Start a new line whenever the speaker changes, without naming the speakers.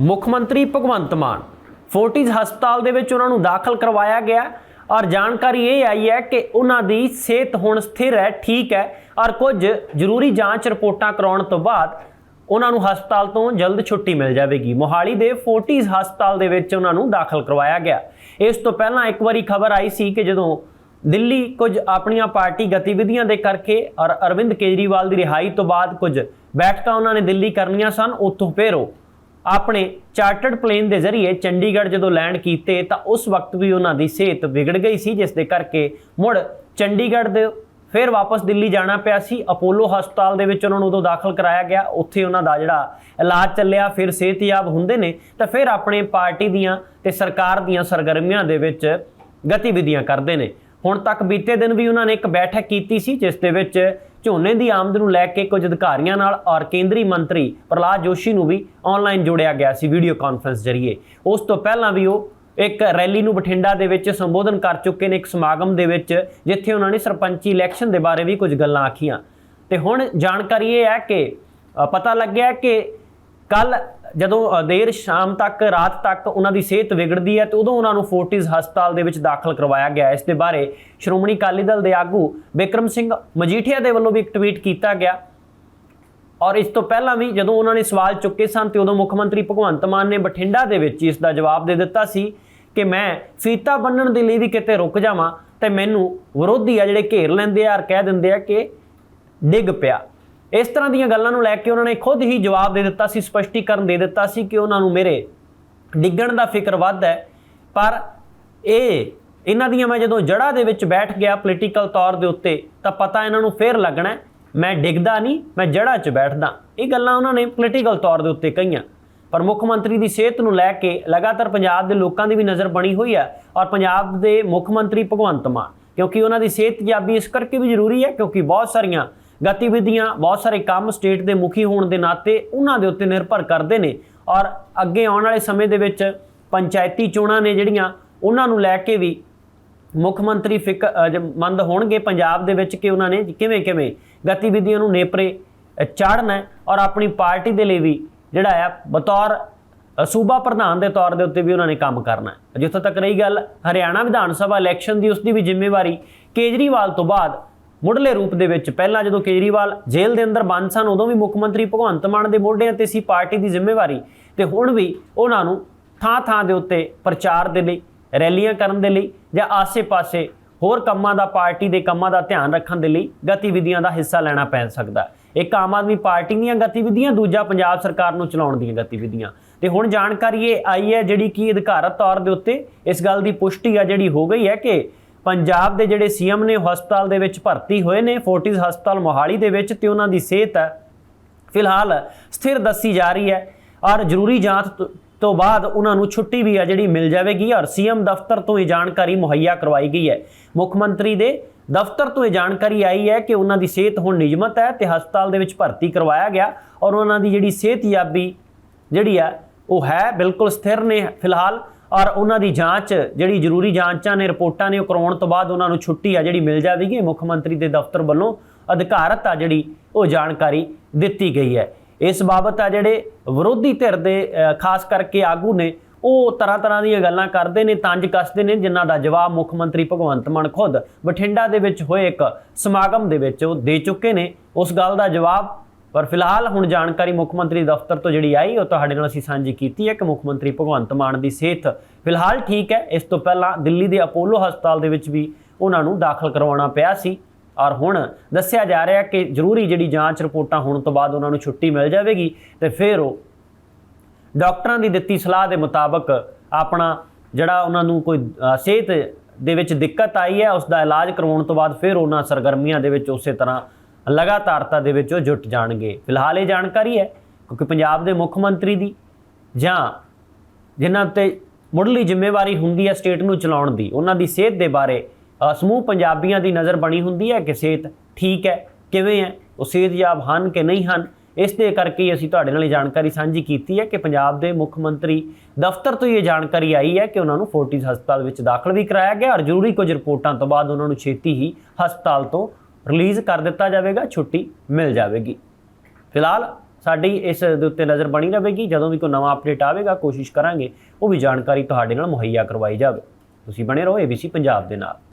ਮੁੱਖ ਮੰਤਰੀ ਭਗਵੰਤ ਮਾਨ। ਫੋਰਟਿਸ ਹਸਪਤਾਲ ਦੇ ਵਿੱਚ ਉਹਨਾਂ ਨੂੰ ਦਾਖਲ ਕਰਵਾਇਆ ਗਿਆ। ਔਰ ਜਾਣਕਾਰੀ ਇਹ ਆਈ ਹੈ ਕਿ ਉਹਨਾਂ ਦੀ ਸਿਹਤ ਹੁਣ ਸਥਿਰ ਹੈ, ਠੀਕ ਹੈ। ਔਰ ਕੁਝ ਜ਼ਰੂਰੀ ਜਾਂਚ ਰਿਪੋਰਟਾਂ ਕਰਾਉਣ ਤੋਂ ਬਾਅਦ ਉਹਨਾਂ ਨੂੰ ਹਸਪਤਾਲ ਤੋਂ ਜਲਦ ਛੁੱਟੀ ਮਿਲ ਜਾਵੇਗੀ। ਮੋਹਾਲੀ ਦੇ ਫੋਰਟਿਸ ਹਸਪਤਾਲ ਦੇ ਵਿੱਚ ਉਹਨਾਂ ਨੂੰ ਦਾਖਲ ਕਰਵਾਇਆ ਗਿਆ। ਇਸ ਤੋਂ ਪਹਿਲਾਂ ਇੱਕ ਵਾਰੀ ਖਬਰ ਆਈ ਸੀ ਕਿ ਜਦੋਂ ਦਿੱਲੀ ਕੁਝ ਆਪਣੀਆਂ ਪਾਰਟੀ ਗਤੀਵਿਧੀਆਂ ਦੇ ਕਰਕੇ ਔਰ ਅਰਵਿੰਦ ਕੇਜਰੀਵਾਲ ਦੀ ਰਿਹਾਈ ਤੋਂ ਬਾਅਦ ਕੁਝ ਬੈਠਕਾਂ ਉਹਨਾਂ ਨੇ ਦਿੱਲੀ ਕਰਨੀਆਂ ਸਨ, ਉੱਥੋਂ ਫਿਰ ਉਹ ਆਪਣੇ ਚਾਰਟਰਡ ਪਲੇਨ ਦੇ ਜ਼ਰੀਏ ਚੰਡੀਗੜ੍ਹ ਜਦੋਂ ਲੈਂਡ ਕੀਤੇ ਤਾਂ ਉਸ ਵਕਤ ਵੀ ਉਹਨਾਂ ਦੀ ਸਿਹਤ ਵਿਗੜ ਗਈ ਸੀ, ਜਿਸ ਦੇ ਕਰਕੇ ਮੁੜ ਚੰਡੀਗੜ੍ਹ ਦੇ ਫਿਰ ਵਾਪਸ ਦਿੱਲੀ ਜਾਣਾ ਪਿਆ ਸੀ। ਅਪੋਲੋ ਹਸਪਤਾਲ ਦੇ ਵਿੱਚ ਉਹਨਾਂ ਨੂੰ ਉਦੋਂ ਦਾਖਲ ਕਰਾਇਆ ਗਿਆ। ਉੱਥੇ ਉਹਨਾਂ ਦਾ ਜਿਹੜਾ ਇਲਾਜ ਚੱਲਿਆ, ਫਿਰ ਸਿਹਤਯਾਬ ਹੁੰਦੇ ਨੇ ਤਾਂ ਫਿਰ ਆਪਣੇ ਪਾਰਟੀ ਦੀਆਂ ਤੇ ਸਰਕਾਰ ਦੀਆਂ ਸਰਗਰਮੀਆਂ ਦੇ ਵਿੱਚ ਗਤੀਵਿਧੀਆਂ ਕਰਦੇ ਨੇ। ਹੁਣ ਤੱਕ ਬੀਤੇ ਦਿਨ ਵੀ ਉਹਨਾਂ ਨੇ ਇੱਕ ਬੈਠਕ ਕੀਤੀ ਸੀ, ਜਿਸ ਦੇ ਵਿੱਚ ਝੋਨੇ ਦੀ ਆਮਦ ਨੂੰ ਲੈ ਕੇ ਕੁਝ ਅਧਿਕਾਰੀਆਂ ਨਾਲ ਔਰ ਕੇਂਦਰੀ ਮੰਤਰੀ ਪ੍ਰਹਲਾਦ ਜੋਸ਼ੀ ਨੂੰ ਵੀ ਆਨਲਾਈਨ ਜੋੜਿਆ ਗਿਆ ਸੀ ਵੀਡੀਓ ਕਾਨਫਰੰਸ ਜ਼ਰੀਏ। ਉਸ ਤੋਂ ਪਹਿਲਾਂ ਵੀ ਉਹ ਇੱਕ ਰੈਲੀ ਨੂੰ ਬਠਿੰਡਾ ਦੇ ਵਿੱਚ ਸੰਬੋਧਨ ਕਰ ਚੁੱਕੇ ਨੇ ਇੱਕ ਸਮਾਗਮ ਦੇ ਵਿੱਚ, ਜਿੱਥੇ ਉਹਨਾਂ ਨੇ ਸਰਪੰਚੀ ਇਲੈਕਸ਼ਨ ਦੇ ਬਾਰੇ ਵੀ ਕੁਝ ਗੱਲਾਂ ਆਖੀਆਂ। ਤੇ ਹੁਣ ਜਾਣਕਾਰੀ ਇਹ ਹੈ ਕਿ ਪਤਾ ਲੱਗਿਆ ਕਿ ਕੱਲ ਜਦੋਂ ਦੇਰ ਸ਼ਾਮ ਤੱਕ, ਰਾਤ ਤੱਕ ਉਹਨਾਂ ਦੀ ਸਿਹਤ ਵਿਗੜਦੀ ਹੈ, ਤੇ ਉਦੋਂ ਉਹਨਾਂ ਨੂੰ ਫੋਰਟਿਸ ਹਸਪਤਾਲ ਦੇ ਵਿੱਚ ਦਾਖਲ ਕਰਵਾਇਆ ਗਿਆ। ਇਸ ਦੇ ਬਾਰੇ ਸ਼੍ਰੋਮਣੀ ਅਕਾਲੀ ਦਲ ਦੇ ਆਗੂ ਬਿਕਰਮ ਸਿੰਘ ਮਜੀਠੀਆ ਦੇ ਵੱਲੋਂ ਵੀ ਇੱਕ ਟਵੀਟ ਕੀਤਾ ਗਿਆ। ਔਰ ਇਸ ਤੋਂ ਪਹਿਲਾਂ ਵੀ ਜਦੋਂ ਉਹਨਾਂ ਨੇ ਸਵਾਲ ਚੁੱਕੇ ਸਨ, ਤੇ ਉਦੋਂ ਮੁੱਖ ਮੰਤਰੀ ਭਗਵੰਤ ਮਾਨ ਨੇ ਬਠਿੰਡਾ ਦੇ ਵਿੱਚ ਇਸ ਦਾ ਜਵਾਬ ਦੇ ਦਿੱਤਾ ਸੀ ਕਿ ਮੈਂ ਫੀਤਾ ਬੰਨਣ ਦੇ ਲਈ ਵੀ ਕਿਤੇ ਰੁਕ ਜਾਵਾਂ, ਤੇ ਮੈਨੂੰ ਵਿਰੋਧੀ ਆ ਜਿਹੜੇ ਘੇਰ ਲੈਂਦੇ ਆ ਔਰ ਕਹਿ ਦਿੰਦੇ ਆ ਕਿ ਡਿੱਗ ਪਿਆ। ਇਸ ਤਰ੍ਹਾਂ ਦੀਆਂ ਗੱਲਾਂ ਨੂੰ ਲੈ ਕੇ ਉਹਨਾਂ ਨੇ ਖੁਦ ਹੀ ਜਵਾਬ ਦੇ ਦਿੱਤਾ ਸੀ, ਸਪਸ਼ਟੀਕਰਨ ਦੇ ਦਿੱਤਾ ਸੀ ਕਿ ਉਹਨਾਂ ਨੂੰ ਮੇਰੇ ਡਿੱਗਣ ਦਾ ਫਿਕਰ ਵੱਧ ਹੈ। ਪਰ ਇਹ, ਇਹਨਾਂ ਦੀਆਂ ਮੈਂ ਜਦੋਂ ਜੜ੍ਹਾਂ ਦੇ ਵਿੱਚ ਬੈਠ ਗਿਆ ਪੋਲੀਟੀਕਲ ਤੌਰ ਦੇ ਉੱਤੇ, ਤਾਂ ਪਤਾ ਇਹਨਾਂ ਨੂੰ ਫੇਰ ਲੱਗਣਾ ਮੈਂ ਡਿੱਗਦਾ ਨਹੀਂ, ਮੈਂ ਜੜ੍ਹਾਂ 'ਚ ਬੈਠਦਾ। ਇਹ ਗੱਲਾਂ ਉਹਨਾਂ ਨੇ ਪੋਲੀਟੀਕਲ ਤੌਰ ਦੇ ਉੱਤੇ ਕਹੀਆਂ। ਪਰ ਮੁੱਖ ਮੰਤਰੀ ਦੀ ਸਿਹਤ ਨੂੰ ਲੈ ਕੇ ਲਗਾਤਾਰ ਪੰਜਾਬ ਦੇ ਲੋਕਾਂ ਦੀ ਵੀ ਨਜ਼ਰ ਬਣੀ ਹੋਈ ਹੈ ਔਰ ਪੰਜਾਬ ਦੇ ਮੁੱਖ ਮੰਤਰੀ ਭਗਵੰਤ ਮਾਨ, ਕਿਉਂਕਿ ਉਹਨਾਂ ਦੀ ਸਿਹਤ ਜਾਬੀ ਇਸ ਕਰਕੇ ਵੀ ਜ਼ਰੂਰੀ ਹੈ ਕਿਉਂਕਿ ਬਹੁਤ ਸਾਰੀਆਂ ਗਤੀਵਿਧੀਆਂ ਬਹੁਤ ਸਾਰੇ ਕੰਮ ਸਟੇਟ ਦੇ ਮੁਖੀ ਹੋਣ ਦੇ ਨਾਤੇ ਉਹਨਾਂ ਦੇ ਉੱਤੇ ਨਿਰਭਰ ਕਰਦੇ ਨੇ। ਔਰ ਅੱਗੇ ਆਉਣ ਵਾਲੇ ਸਮੇਂ ਦੇ ਵਿੱਚ ਪੰਚਾਇਤੀ ਚੋਣਾਂ ਨੇ ਜਿਹੜੀਆਂ, ਉਹਨਾਂ ਨੂੰ ਲੈ ਕੇ ਵੀ ਮੁੱਖ ਮੰਤਰੀ ਫਿਕਰ ਮੰਦ ਹੋਣਗੇ। ਪੰਜਾਬ ਦੇ ਵਿੱਚ ਕਿ ਉਹਨਾਂ ਨੇ ਕਿਵੇਂ ਕਿਵੇਂ ਗਤੀਵਿਧੀਆਂ ਨੂੰ ਨੇਪਰੇ ਚਾੜਨਾ ਔਰ ਆਪਣੀ ਪਾਰਟੀ ਦੇ ਲਈ ਵੀ ਜਿਹੜਾ ਆ, ਬਤੌਰ ਸੂਬਾ ਪ੍ਰਧਾਨ ਦੇ ਤੌਰ ਦੇ ਉੱਤੇ ਵੀ ਉਹਨਾਂ ਨੇ ਕੰਮ ਕਰਨਾ ਹੈ। ਜਿੱਥੋਂ ਤੱਕ ਰਹੀ ਗੱਲ, ਹਰਿਆਣਾ ਵਿਧਾਨ ਸਭਾ ਇਲੈਕਸ਼ਨ ਦੀ, ਉਸ ਦੀ ਵੀ ਜ਼ਿੰਮੇਵਾਰੀ ਕੇਜਰੀਵਾਲ ਤੋਂ ਬਾਅਦ ਮੁੱਢਲੇ ਰੂਪ ਦੇ ਵਿੱਚ ਪਹਿਲਾਂ ਜਦੋਂ ਕੇਜਰੀਵਾਲ ਜੇਲ੍ਹ ਦੇ ਅੰਦਰ ਬੰਦ ਸਨ, ਉਦੋਂ ਵੀ ਮੁੱਖ ਮੰਤਰੀ ਭਗਵੰਤ ਮਾਨ ਦੇ ਮੋਢਿਆਂ ਤੇ ਸੀ ਪਾਰਟੀ ਦੀ ਜ਼ਿੰਮੇਵਾਰੀ ਤੇ ਹੁਣ ਵੀ ਉਹਨਾਂ ਨੂੰ ਥਾਂ-ਥਾਂ ਦੇ ਉੱਤੇ ਪ੍ਰਚਾਰ ਦੇ ਲਈ, ਰੈਲੀਆਂ ਕਰਨ ਦੇ ਲਈ ਜਾਂ ਆਸੇ-ਪਾਸੇ ਹੋਰ ਕੰਮਾਂ ਦਾ, ਪਾਰਟੀ ਦੇ ਕੰਮਾਂ ਦਾ ਧਿਆਨ ਰੱਖਣ ਦੇ ਲਈ ਗਤੀਵਿਧੀਆਂ ਦਾ ਹਿੱਸਾ ਲੈਣਾ ਪੈ ਸਕਦਾ। ਇੱਕ ਆਮ ਆਦਮੀ ਪਾਰਟੀ ਦੀਆਂ ਗਤੀਵਿਧੀਆਂ, ਦੂਜਾ ਪੰਜਾਬ ਸਰਕਾਰ ਨੂੰ ਚਲਾਉਣ ਦੀਆਂ ਗਤੀਵਿਧੀਆਂ। ਤੇ ਹੁਣ ਜਾਣਕਾਰੀ ਇਹ ਆਈ ਹੈ ਜਿਹੜੀ ਕਿ ਅਧਿਕਾਰਤ ਤੌਰ ਦੇ ਉੱਤੇ ਇਸ ਗੱਲ ਦੀ ਪੁਸ਼ਟੀ ਆ ਜਿਹੜੀ ਹੋ ਗਈ ਹੈ ਕਿ ਪੰਜਾਬ ਦੇ ਜਿਹੜੇ ਸੀਐਮ ਨੇ ਉਹ ਹਸਪਤਾਲ ਦੇ ਵਿੱਚ ਭਰਤੀ ਹੋਏ ਨੇ ਫੋਰਟਿਸ ਹਸਪਤਾਲ ਮੋਹਾਲੀ ਦੇ ਵਿੱਚ ਤੇ ਉਹਨਾਂ ਦੀ ਸਿਹਤ ਫਿਲਹਾਲ ਸਥਿਰ ਦੱਸੀ ਜਾ ਰਹੀ ਹੈ ਔਰ ਜ਼ਰੂਰੀ ਜਾਂਚ ਤੋਂ- ਤੋਂ ਬਾਅਦ ਉਹਨਾਂ ਨੂੰ ਛੁੱਟੀ ਵੀ ਆ ਜਿਹੜੀ ਮਿਲ ਜਾਵੇਗੀ ਔਰ ਸੀਐਮ ਦਫ਼ਤਰ ਤੋਂ ਇਹ ਜਾਣਕਾਰੀ ਮੁਹੱਈਆ ਕਰਵਾਈ ਗਈ ਹੈ। ਮੁੱਖ ਮੰਤਰੀ ਦੇ ਦਫ਼ਤਰ ਤੋਂ ਇਹ ਜਾਣਕਾਰੀ ਆਈ ਹੈ ਕਿ ਉਹਨਾਂ ਦੀ ਸਿਹਤ ਹੁਣ ਨਿਯਮਤ ਹੈ ਤੇ ਹਸਪਤਾਲ ਦੇ ਵਿੱਚ ਭਰਤੀ ਕਰਵਾਇਆ ਗਿਆ ਔਰ ਉਹਨਾਂ ਦੀ ਜਿਹੜੀ ਸਿਹਤਯਾਬੀ ਜਿਹੜੀ ਆ ਉਹ ਹੈ ਬਿਲਕੁਲ ਸਥਿਰ ਨੇ। ਫਿਲਹਾਲ ਔਰ ਉਹਨਾਂ ਦੀ ਜਾਂਚ, ਜਿਹੜੀ ਜ਼ਰੂਰੀ ਜਾਂਚਾਂ ਨੇ, ਰਿਪੋਰਟਾਂ ਨੇ ਉਹ ਕਰਾਉਣ ਤੋਂ ਬਾਅਦ ਉਹਨਾਂ ਨੂੰ ਛੁੱਟੀ ਆ ਜਿਹੜੀ ਮਿਲ ਜਾਵੇਗੀ। ਮੁੱਖ ਮੰਤਰੀ ਦੇ ਦਫ਼ਤਰ ਵੱਲੋਂ ਅਧਿਕਾਰਤ ਆ ਜਿਹੜੀ ਉਹ ਜਾਣਕਾਰੀ ਦਿੱਤੀ ਗਈ ਹੈ। ਇਸ ਬਾਬਤ ਆ ਜਿਹੜੇ ਵਿਰੋਧੀ ਧਿਰ ਦੇ ਖਾਸ ਕਰਕੇ ਆਗੂ ਨੇ, ਉਹ ਤਰ੍ਹਾਂ ਤਰ੍ਹਾਂ ਦੀਆਂ ਗੱਲਾਂ ਕਰਦੇ ਨੇ, ਤੰਜ ਕੱਸਦੇ ਨੇ, ਜਿਨ੍ਹਾਂ ਦਾ ਜਵਾਬ ਮੁੱਖ ਮੰਤਰੀ ਭਗਵੰਤ ਮਾਨ ਖੁਦ ਬਠਿੰਡਾ ਦੇ ਵਿੱਚ ਹੋਏ ਇੱਕ ਸਮਾਗਮ ਦੇ ਵਿੱਚ ਉਹ ਦੇ ਚੁੱਕੇ ਨੇ। ਉਸ ਗੱਲ ਦਾ ਜਵਾਬ ਪਰ ਫਿਲਹਾਲ ਹੁਣ ਜਾਣਕਾਰੀ ਮੁੱਖ ਮੰਤਰੀ ਦਫ਼ਤਰ ਤੋਂ ਜਿਹੜੀ ਆਈ, ਉਹ ਤੁਹਾਡੇ ਨਾਲ ਅਸੀਂ ਸਾਂਝੀ ਕੀਤੀ ਹੈ ਕਿ ਮੁੱਖ ਮੰਤਰੀ ਭਗਵੰਤ ਮਾਨ ਦੀ ਸਿਹਤ ਫਿਲਹਾਲ ਠੀਕ ਹੈ। ਇਸ ਤੋਂ ਪਹਿਲਾਂ ਦਿੱਲੀ ਦੇ ਅਪੋਲੋ ਹਸਪਤਾਲ ਦੇ ਵਿੱਚ ਵੀ ਉਹਨਾਂ ਨੂੰ ਦਾਖਲ ਕਰਵਾਉਣਾ ਪਿਆ ਸੀ। ਔਰ ਹੁਣ ਦੱਸਿਆ ਜਾ ਰਿਹਾ ਕਿ ਜ਼ਰੂਰੀ ਜਿਹੜੀ ਜਾਂਚ ਰਿਪੋਰਟਾਂ ਹੋਣ ਤੋਂ ਬਾਅਦ ਉਹਨਾਂ ਨੂੰ ਛੁੱਟੀ ਮਿਲ ਜਾਵੇਗੀ ਤੇ ਫਿਰ ਉਹ ਡਾਕਟਰਾਂ ਦੀ ਦਿੱਤੀ ਸਲਾਹ ਦੇ ਮੁਤਾਬਕ ਆਪਣਾ ਜਿਹੜਾ ਉਹਨਾਂ ਨੂੰ ਕੋਈ ਸਿਹਤ ਦੇ ਵਿੱਚ ਦਿੱਕਤ ਆਈ ਹੈ ਉਸ ਦਾ ਇਲਾਜ ਕਰਵਾਉਣ ਤੋਂ ਬਾਅਦ ਫਿਰ ਉਹਨਾਂ ਸਰਗਰਮੀਆਂ ਦੇ ਵਿੱਚ ਉਸੇ ਤਰ੍ਹਾਂ ਲਗਾਤਾਰਤਾ ਦੇ ਵਿੱਚ ਉਹ ਜੁਟ ਜਾਣਗੇ। ਫਿਲਹਾਲ ਇਹ ਜਾਣਕਾਰੀ ਹੈ, ਕਿਉਂਕਿ ਪੰਜਾਬ ਦੇ ਮੁੱਖ ਮੰਤਰੀ ਦੀ ਜਾਂ ਜਿਨ੍ਹਾਂ ਤੇ ਮੁੱਢਲੀ ਜ਼ਿੰਮੇਵਾਰੀ ਹੁੰਦੀ ਹੈ ਸਟੇਟ ਨੂੰ ਚਲਾਉਣ ਦੀ, ਉਹਨਾਂ ਦੀ ਸਿਹਤ ਦੇ ਬਾਰੇ ਸਮੂਹ ਪੰਜਾਬੀਆਂ ਦੀ ਨਜ਼ਰ ਬਣੀ ਹੁੰਦੀ ਹੈ ਕਿ ਸਿਹਤ ਠੀਕ ਹੈ, ਕਿਵੇਂ ਹੈ, ਉਹ ਸਿਹਤਯਾਬ ਹਨ ਕਿ ਨਹੀਂ ਹਨ, ਇਸ ਦੇ ਕਰਕੇ ਅਸੀਂ ਤੁਹਾਡੇ ਨਾਲ ਇਹ ਜਾਣਕਾਰੀ ਸਾਂਝੀ ਕੀਤੀ ਹੈ ਕਿ ਪੰਜਾਬ ਦੇ ਮੁੱਖ ਮੰਤਰੀ ਦਫ਼ਤਰ ਤੋਂ ਇਹ ਜਾਣਕਾਰੀ ਆਈ ਹੈ ਕਿ ਉਹਨਾਂ ਨੂੰ ਫੋਰਟਿਸ ਹਸਪਤਾਲ ਵਿੱਚ ਦਾਖਲ ਵੀ ਕਰਾਇਆ ਗਿਆ ਔਰ ਜ਼ਰੂਰੀ ਕੁਝ ਰਿਪੋਰਟਾਂ ਤੋਂ ਬਾਅਦ ਉਹਨਾਂ ਨੂੰ ਛੇਤੀ ਹੀ ਹਸਪਤਾਲ ਤੋਂ ਰਿਲੀਜ਼ ਕਰ ਦਿੱਤਾ ਜਾਵੇਗਾ, ਛੁੱਟੀ ਮਿਲ ਜਾਵੇਗੀ। ਫਿਲਹਾਲ ਸਾਡੀ ਇਸ ਦੇ ਉੱਤੇ ਨਜ਼ਰ ਬਣੀ ਰਹੇਗੀ, ਜਦੋਂ ਵੀ ਕੋਈ ਨਵਾਂ ਅਪਡੇਟ ਆਵੇਗਾ, ਕੋਸ਼ਿਸ਼ ਕਰਾਂਗੇ, ਉਹ ਵੀ ਜਾਣਕਾਰੀ ਤੁਹਾਡੇ ਨਾਲ ਮੁਹੱਈਆ ਕਰਵਾਈ ਜਾਵੇ। ਤੁਸੀਂ ਬਣੇ ਰਹੋ ABC ਪੰਜਾਬ ਦੇ ਨਾਲ।